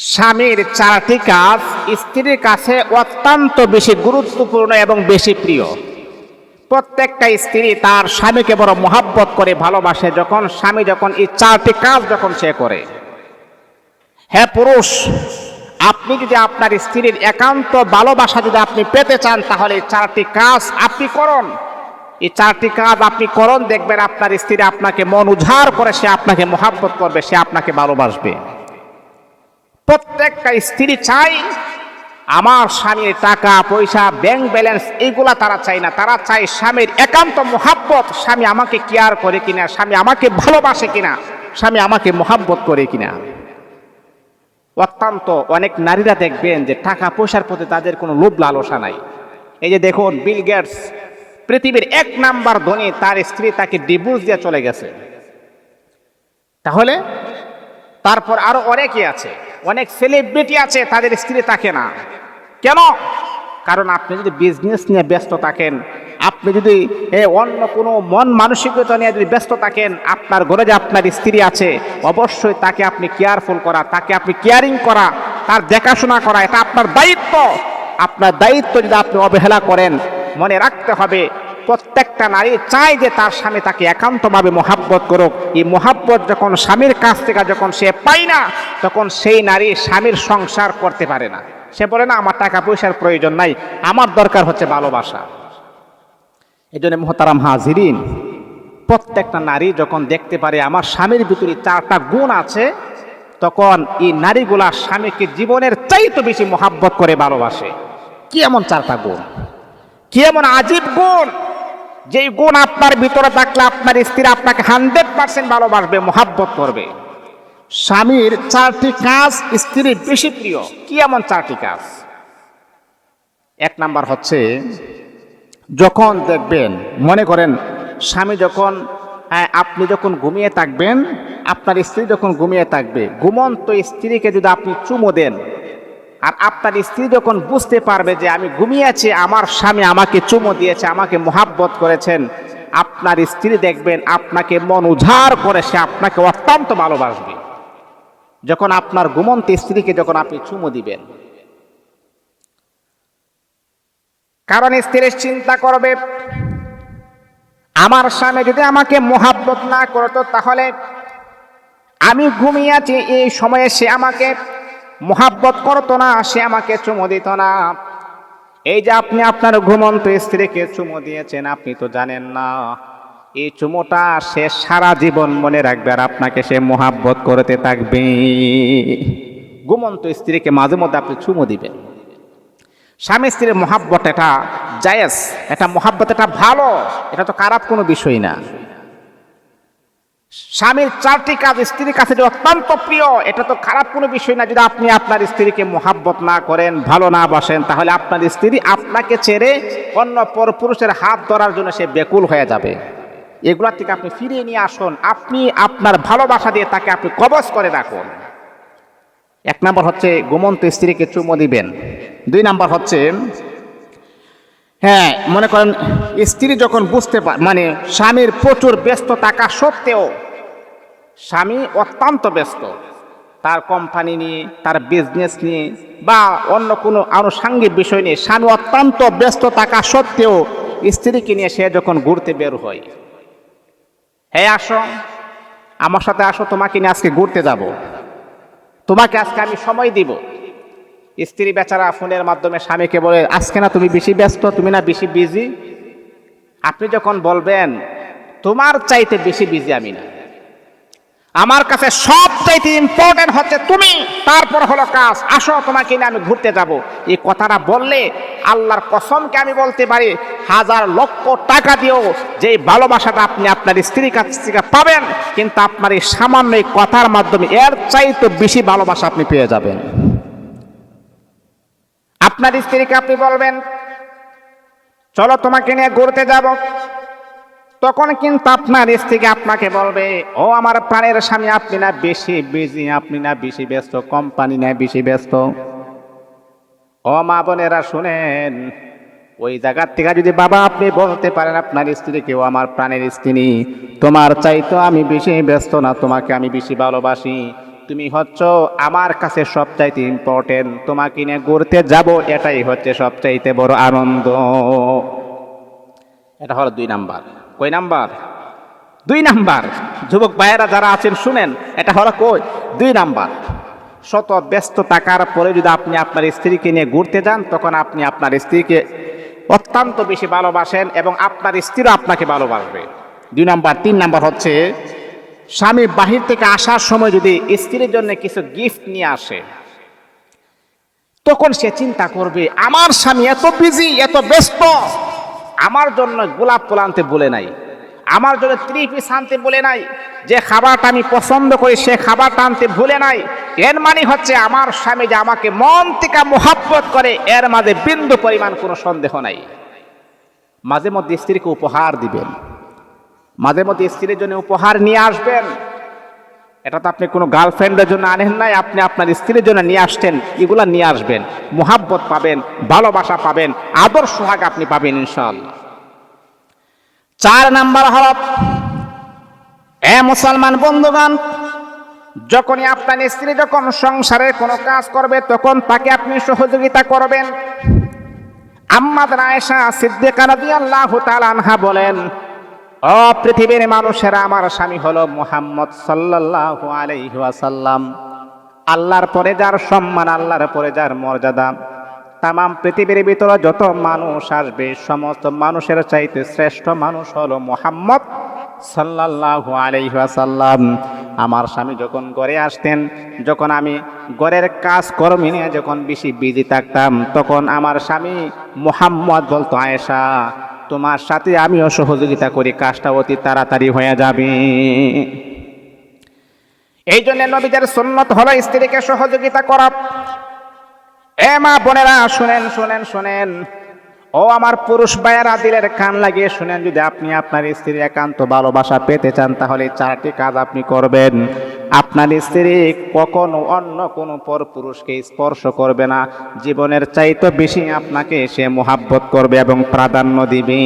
স্বামীর চারটি কাজ স্ত্রীর কাছে অত্যন্ত বেশি গুরুত্বপূর্ণ এবং বেশি প্রিয়। প্রত্যেকটা স্ত্রী তার স্বামীকে বড় মহাব্বত করে ভালোবাসে যখন স্বামী যখন এই চারটি কাজ যখন সে করে। হ্যাঁ পুরুষ, আপনি যদি আপনার স্ত্রীর একান্ত ভালোবাসা যদি আপনি পেতে চান, তাহলে এই চারটি কাজ আপনি করুন। এই চারটি কাজ আপনি করুন, দেখবেন আপনার স্ত্রী আপনাকে মন উজাড় করে, সে আপনাকে মহাব্বত করবে, সে আপনাকে ভালোবাসবে। প্রত্যেকটা স্ত্রী চাই, আমার স্বামীর টাকা, পয়সা ব্যাংক ব্যালেন্স এইগুলা তারা চায় না। তারা চায় স্বামীর একান্ত মহাব্বত, স্বামী আমাকে কেয়ার করে কিনা, স্বামী আমাকে ভালোবাসে কিনা, স্বামী আমাকে মহাব্বত করে কিনা। অত্যন্ত অনেক নারীরা দেখবেন যে টাকা, পয়সার প্রতি তাদের কোনো লোভ লালসা নাই। এই যে দেখুন বিল গেটস পৃথিবীর এক নাম্বার ধনী, তার স্ত্রী তাকে ডিভোর্স দিয়ে চলে গেছে। তাহলে? তারপর আরও অনেকে আছে। অনেক সেলিব্রিটি আছে, তাদের স্ত্রী থাকে না। কেন? কারণ আপনি যদি বিজনেস নিয়ে ব্যস্ত থাকেন, আপনি যদি অন্য কোনো মন মানসিকতা নিয়ে যদি ব্যস্ত থাকেন, আপনার ঘরে যে আপনার স্ত্রী আছে, অবশ্যই তাকে আপনি কেয়ারফুল করা, তাকে আপনি কেয়ারিং করা, তার দেখাশোনা করা, এটা আপনার দায়িত্ব। আপনার দায়িত্ব যদি আপনি অবহেলা করেন, মনে রাখতে হবে প্রত্যেকটা নারী চায় যে তার স্বামী তাকে একান্তভাবে মহাব্বত করুক। এই মহাব্বত যখন স্বামীর কাছ থেকে যখন সে পায় না, তখন সেই নারী স্বামীর সংসার করতে পারে না। সে বলে, না, আমার টাকা পয়সার প্রয়োজন নাই, আমার দরকার হচ্ছে ভালোবাসা। এই জন্য মোহতারাম হাজিরিন, প্রত্যেকটা নারী যখন দেখতে পারে আমার স্বামীর ভিতরে চারটা গুণ আছে, তখন এই নারীগুলা স্বামীকে জীবনের চাইতে বেশি মহাব্বত করে ভালোবাসে। কি এমন চারটা গুণ? কি এমন আজীব গুণ? যেই গুণ আপনার ভিতরে থাকলে আপনার স্ত্রী আপনাকে হান্ড্রেড পার্সেন্ট ভালোবাসবে মহাব্বত করবে। স্বামীর চারটি কাজ স্ত্রীর বেশি প্রিয়। কি এমন চারটি কাজ? এক নাম্বার হচ্ছে যখন দেখবেন মনে করেন স্বামী যখন আহ, আপনি যখন ঘুমিয়ে থাকবেন আপনার স্ত্রী যখন ঘুমিয়ে থাকবে ঘুমন্ত স্ত্রীকে যদি আপনি চুমো দেন আর আপনার স্ত্রী যখন বুঝতে পারবে যে আমি ঘুমিয়ে আছি, আমার স্বামী আমাকে চুমো দিয়েছে, আমাকে মোহাব্বত করেছেন, আপনার স্ত্রী দেখবেন আপনাকে মন উজাড় করে, সে আপনাকে অত্যন্ত ভালোবাসবে। যখন আপনার ঘুমন্ত স্ত্রীকে যখন আপনি চুমো দিবেন। কারণ স্ত্রী চিন্তা করবে, আমার স্বামী যদি আমাকে মোহাব্বত না করতো, তাহলে আমি ঘুমিয়ে আছি, এই সময়ে সে আমাকে মোহাব্বত করতো না, সে আমাকে চুমো দিত না। এই যে আপনি আপনার ঘুমন্ত স্ত্রীকে চুমো দিয়েছেন, আপনি তো জানেন না। এই চুমোটা সে সারা জীবন মনে রাখবে আর আপনাকে সে মোহাব্বত করতে থাকবে। ঘুমন্ত স্ত্রীকে মাঝে মধ্যে আপনি চুমো দিবেন। স্বামী স্ত্রীর মহাব্বত এটা জায়েজ, এটা মহাব্বত এটা ভালো, এটা তো খারাপ কোনো বিষয় না। স্বামীর চারটি কাজ স্ত্রীর কাছে যে অত্যন্ত প্রিয়, এটা তো খারাপ কোনো বিষয় না। যদি আপনি আপনার স্ত্রীকে মোহাব্বত না করেন, ভালো না বাসেন, তাহলে আপনার স্ত্রী আপনাকে ছেড়ে অন্য পর পুরুষের হাত ধরার জন্য সে বেকুল হয়ে যাবে। এগুলোর থেকে আপনি ফিরিয়ে নিয়ে আসুন। আপনি আপনার ভালোবাসা দিয়ে তাকে আপনি কবচ করে রাখুন। এক নম্বর হচ্ছে, ঘুমন্ত স্ত্রীকে চুমো দিবেন। দুই নম্বর হচ্ছে হ্যাঁ মনে করেন স্ত্রী যখন বুঝতে পার মানে স্বামীর প্রচুর ব্যস্ত থাকা সত্ত্বেও স্বামী অত্যন্ত ব্যস্ত। তার কোম্পানি নিয়ে, তার বিজনেস নিয়ে বা অন্য কোনো আনুষাঙ্গিক বিষয় নিয়ে স্বামী অত্যন্ত ব্যস্ত থাকা সত্ত্বেও স্ত্রীকে নিয়ে সে যখন ঘুরতে বের হয় হ্যাঁ আসো। আমার সাথে আসো, তোমাকে নিয়ে আজকে ঘুরতে যাব। তোমাকে আজকে আমি সময় দিব। স্ত্রী বেচারা ফোনের মাধ্যমে স্বামীকে বলে, আজকে না তুমি বেশি ব্যস্ত, তুমি না বেশি বিজি আপনি যখন বলবেন, তোমার চাইতে বেশি বিজি আমি না। আমার কাছে সব চাইতে ইম্পর্টেন্ট হচ্ছে তুমি। তারপর হলো কাজ। আসো, তোমাকে নিয়ে আমি ঘুরতে যাব। এই কথাটা বললে আল্লাহর কসমকে আমি বলতে পারি, হাজার লক্ষ টাকা দিয়েও যে ভালোবাসাটা আপনি আপনার স্ত্রীর কাছ থেকে পাবেন, কিন্তু আপনার এই সামান্য এই কথার মাধ্যমে এর চাইতে বেশি ভালোবাসা আপনি পেয়ে যাবেন। আপনার স্ত্রীকে আপনি বলবেন, চলো তোমাকে নিয়ে ঘুরতে যাব। তখন কিন্তু আপনার স্ত্রীকে আপনাকে বলবে, ও, আমার প্রাণের স্বামী, আপনি না বেশি বিজি আপনি না বেশি ব্যস্ত কোম্পানি না বেশি ব্যস্ত। ও মা বোনেরা, শুনেন, ওই জায়গার থেকে যদি বাবা আপনি বলতে পারেন, আপনার স্ত্রীকে ও আমার প্রাণের স্ত্রী, তোমার চাইতো আমি বেশি ব্যস্ত না, তোমাকে আমি বেশি ভালোবাসি। তুমি হচ্ছ আমার কাছে সবচাইতে ইম্পর্টেন্ট তোমাকে নিয়ে ঘুরতে যাব, এটাই হচ্ছে সবচাইতে বড় আনন্দ। এটা হলো দুই নাম্বার। কই নাম্বার? দুই নাম্বার। যুবক ভাইয়েরা যারা আছেন, শুনেন, এটা হলো কই? দুই নাম্বার। শত ব্যস্ত টাকার পরে যদি আপনি আপনার স্ত্রীকে নিয়ে ঘুরতে যান, তখন আপনি আপনার স্ত্রীকে অত্যন্ত বেশি ভালোবাসেন এবং আপনার স্ত্রীও আপনাকে ভালোবাসবে। দুই নাম্বার। তিন নাম্বার হচ্ছে স্বামী বাহির থেকে আসার সময় যদি স্ত্রীর জন্য কিছু গিফট নিয়ে আসে, তখন সে চিন্তা করবে, আমার স্বামী এত বিজি এত ব্যস্ত, আমার জন্য গোলাপ ফুল আনতে বলে নাই। আমার জন্য থ্রি পিস আনতে বলে নাই। যে খাবারটা আমি পছন্দ করি, সে খাবারটা আনতে ভুলে নাই। এর মানে হচ্ছে আমার স্বামী যে আমাকে মন থেকে মোহাব্বত করে, এর মাঝে বিন্দু পরিমাণ কোনো সন্দেহ নাই। মাঝে মধ্যে স্ত্রীকে উপহার দিবেন। মাঝে মধ্যে স্ত্রীর জন্য উপহার নিয়ে আসবেন। এটা তো আপনি কোনো গার্লফ্রেন্ডের জন্য আনেন নাই, আপনি আপনার স্ত্রীর জন্য নিয়ে আসছেন এগুলা নিয়ে আসবেন। মোহাব্বত পাবেন, ভালোবাসা পাবেন, আদর সোহাগ আপনি পাবেন ইনশাআল্লাহ। চার নাম্বার হল এ মুসলমান বন্ধুগণ, যখনই আপনার স্ত্রী যখন সংসারে কোনো কাজ করবে, তখন তাকে আপনি সহযোগিতা করবেন। আম্মাদ আয়েশা সিদ্দিকা রাদিয়াল্লাহু তাআলা আনহা বলেন পৃথিবীর মানুষেরা আমার স্বামী হলো মুহাম্মদ সাল্লাল্লাহু আলাইহি ওয়াসাল্লাম। আল্লাহর পরে যার সম্মান, আল্লাহর পরে যার মর্যাদা। তামাম পৃথিবীর ভিতরে যত মানুষ আসবে, সমস্ত মানুষের চাইতে শ্রেষ্ঠ মানুষ হলো মুহাম্মদ সাল্লাল্লাহু আলাইহি ওয়াসাল্লাম। আমার স্বামী যখন ঘরে আসতেন, যখন আমি ঘরের কাজ কর্মী নিয়ে যখন বেশি বিজি থাকতাম, তখন আমার স্বামী মুহাম্মদ বলতো, আয়েশা তোমার সাথে আমিও সহযোগিতা করি, কাজটা অতি তাড়াতাড়ি হয়ে যাবে। এই জন্য নবীদের সুন্নত হলো স্ত্রীকে সহযোগিতা করা। এ মা বোনেরা, শুনেন শুনেন শুনেন। ও আমার পুরুষ ভাইয়েরা, দিলের কান লাগিয়ে শুনেন, যদি আপনি আপনার স্ত্রীর একান্ত ভালোবাসা পেতে চান, তাহলে চারটি কাজ আপনি করবেন। আপনার স্ত্রী কখনো অন্য কোনো পর পুরুষকে স্পর্শ করবে না। জীবনের চাইতে বেশি আপনাকে সে মোহাব্বত করবে এবং প্রাধান্য দিবে।